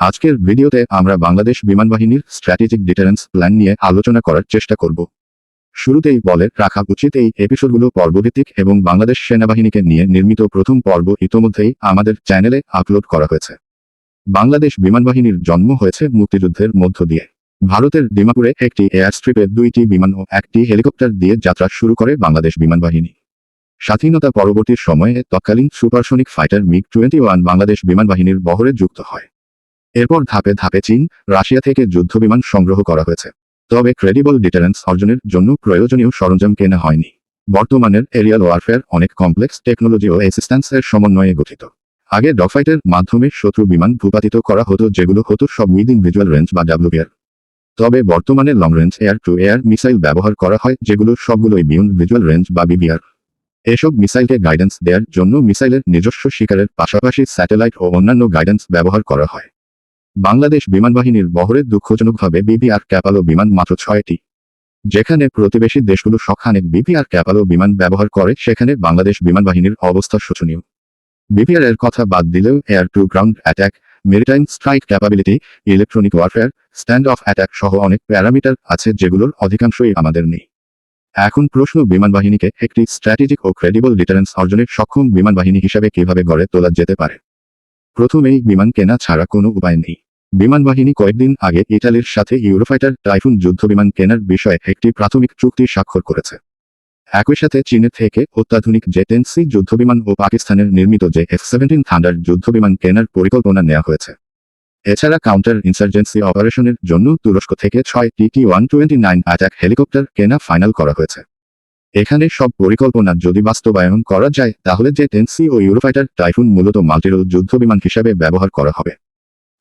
আজকের ভিডিওতে আমরা বাংলাদেশ বিমান বাহিনীর স্ট্র্যাটেজিক ডিটারেন্স প্ল্যান নিয়ে আলোচনা করার চেষ্টা করব। শুরুতেই বলে রাখা উচিত এই এপিসোডগুলো পর্বভিত্তিক এবং বাংলাদেশ সেনাবাহিনীকে নিয়ে নির্মিত প্রথম পর্ব ইতোমধ্যেই আমাদের চ্যানেলে আপলোড করা হয়েছে। বাংলাদেশ বিমান বাহিনীর জন্ম হয়েছে মুক্তিযুদ্ধের মধ্য দিয়ে। ভারতের ডিমাপুরে একটি এয়ার স্ট্রিপে দুইটি বিমান ও একটি হেলিকপ্টার দিয়ে যাত্রা শুরু করে বাংলাদেশ বিমান বাহিনী স্বাধীনতা পরবর্তী সময়ে তৎকালীন supersonic fighter MiG twenty one Bangladesh বিমান বাহিনীর বহরে যুক্ত হয়। এরপর ধাপে ধাপে চীন, রাশিয়া থেকে যুদ্ধবিমান সংগ্রহ করা হয়েছে। তবে ক্রেডিবল ডিটারেন্স অর্জনের জন্য প্রয়োজনীয় সরঞ্জাম কেনা হয়নি। বর্তমানের এরিয়াল ওয়ারফেয়ার অনেক কমপ্লেক্স টেকনোলজি ও অ্যাসিস্ট্যান্স এর সমন্বয়ে গঠিত। আগে ডগফাইটের মাধ্যমে শত্রু বিমান ভূপাতিত করা হতো, যেগুলো হতো সব উইদিন ভিজুয়াল রেঞ্জ বা ডাব্লিউপিআর তবে বর্তমানে long range air to air missile ব্যবহার করা হয়, যেগুলো সবগুলোই বিয়ন্ড ভিজুয়াল রেঞ্জ বা বিবিআর এসব মিসাইলকে গাইডেন্স দেওয়ার জন্য মিসাইলের নিজস্ব শিকারের পাশাপাশি স্যাটেলাইট ও অন্যান্য গাইডেন্স ব্যবহার করা হয়। বাংলাদেশ বিমান বাহিনীর বহরে দুঃখজনকভাবে বিবিআর ক্যাপালো বিমান মাত্র ছয়টি। যেখানে প্রতিবেশী দেশগুলো সখানেক বিপিআর ক্যাপালো বিমান ব্যবহার করে, সেখানে বাংলাদেশ বিমান বাহিনীর অবস্থা শোচনীয়। বিপিআর এর কথা বাদ দিলেও air to ground attack, maritime strike capability, electronic warfare, stand off attack সহ অনেক প্যারামিটার আছে যেগুলোর অধিকাংশই আমাদের নেই। এখন প্রশ্ন বিমান বাহিনীকে একটি স্ট্র্যাটেজিক ও ক্রেডিবল ডিটারেন্স অর্জনের সক্ষম বিমান বাহিনী হিসাবে কীভাবে গড়ে তোলা যেতে পারে? প্রথমেই বিমান কেনা ছাড়া কোনো উপায় নেই। বিমান বাহিনী কয়েকদিন আগে ইটালির সাথে ইউরোফাইটার টাইফুন যুদ্ধবিমান কেনার বিষয়ে একটি প্রাথমিক চুক্তি স্বাক্ষর করেছে। একই সাথে চীনের থেকে অত্যাধুনিক জে টেন সি যুদ্ধবিমান ও পাকিস্তানের নির্মিত জে এফ সেভেন্টিন থান্ডার যুদ্ধবিমান কেনার পরিকল্পনা নেওয়া হয়েছে। এছাড়া কাউন্টার ইনসার্জেন্সি অপারেশনের জন্য তুরস্ক থেকে ছয় T T one twenty nine attack helicopter কেনা ফাইনাল করা হয়েছে। এখানে সব পরিকল্পনা যদি বাস্তবায়ন করা যায়, তাহলে যে টেনসি ও ইউরোফাইটার টাইফুন মূলত মাল্টিরোল যুদ্ধবিমান হিসাবে ব্যবহার করা হবে।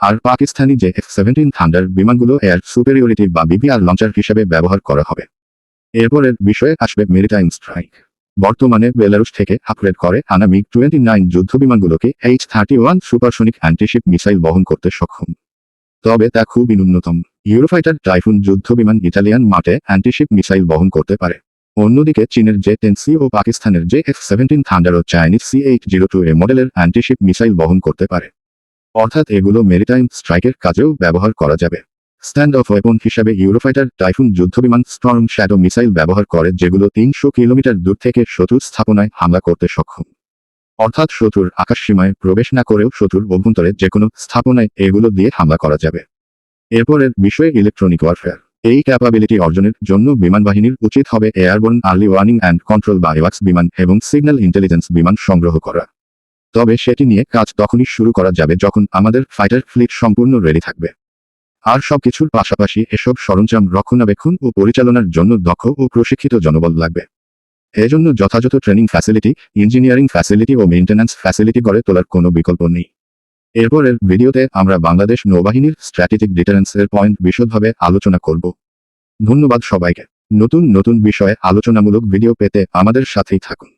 আর পাকিস্তানি যে এফ সেভেন্টিন থান্ডার বিমানগুলো এয়ার সুপেরিয়রিটি বা বিপিআর লঞ্চার হিসেবে ব্যবহার করা হবে। এরপরের বিষয়ে আসবে মেরিটাইম স্ট্রাইক বর্তমানে বেলারুস থেকে আপগ্রেড করে আনা MiG twenty nine যুদ্ধবিমানগুলোকে H thirty one supersonic antiship missile বহন করতে সক্ষম। তবে তা খুবই ন্যূনতম। ইউরোফাইটার টাইফুন যুদ্ধবিমান ইটালিয়ান মাঠে অ্যান্টিশিপ মিসাইল বহন করতে পারে। অন্যদিকে চীনের জে টেন সি ও পাকিস্তানের J F seventeen Thunder O Chinese C eight zero two A মডেলের অ্যান্টিশিপ মিসাইল বহন করতে পারে। অর্থাৎ এগুলো মেরিটাইম স্ট্রাইকের কাজেও ব্যবহার করা যাবে। স্ট্যান্ড অফ ওয়েপন হিসাবে ইউরোফাইটার টাইফুন যুদ্ধবিমান স্টর্ম শ্যাডো মিসাইল ব্যবহার করে, যেগুলো তিনশো কিলোমিটার দূর থেকে শত্রুর স্থাপনায় হামলা করতে সক্ষম। অর্থাৎ শত্রুর আকাশসীমায় প্রবেশ না করেও শত্রুর অভ্যন্তরে যে কোনো স্থাপনায় এগুলো দিয়ে হামলা করা যাবে। এরপরের বিষয়ে ইলেকট্রনিক ওয়ারফেয়ার এই ক্যাপাবিলিটি অর্জনের জন্য বিমান বাহিনীর উচিত হবে airborne early warning and control বা এওয়াক্স বিমান এবং সিগন্যাল ইন্টেলিজেন্স বিমান সংগ্রহ করা। তবে সেটি নিয়ে কাজ তখনই শুরু করা যাবে যখন আমাদের ফাইটার ফ্লিট সম্পূর্ণ রেডি থাকবে। আর সবকিছুর পাশাপাশি এসব সরঞ্জাম রক্ষণাবেক্ষণ ও পরিচালনার জন্য দক্ষ ও প্রশিক্ষিত জনবল লাগবে। এজন্য যথাযথ ট্রেনিং ফ্যাসিলিটি ইঞ্জিনিয়ারিং ফ্যাসিলিটি ও মেইনটেন্যান্স ফ্যাসিলিটি গড়ে তোলার কোনো বিকল্প নেই। এরপরের ভিডিওতে আমরা বাংলাদেশ নৌবাহিনীর স্ট্র্যাটেজিক ডিটারেন্স এর পয়েন্ট বিশদভাবে আলোচনা করব। ধন্যবাদ সবাইকে। নতুন নতুন বিষয়ে আলোচনামূলক ভিডিও পেতে আমাদের সাথেই থাকুন।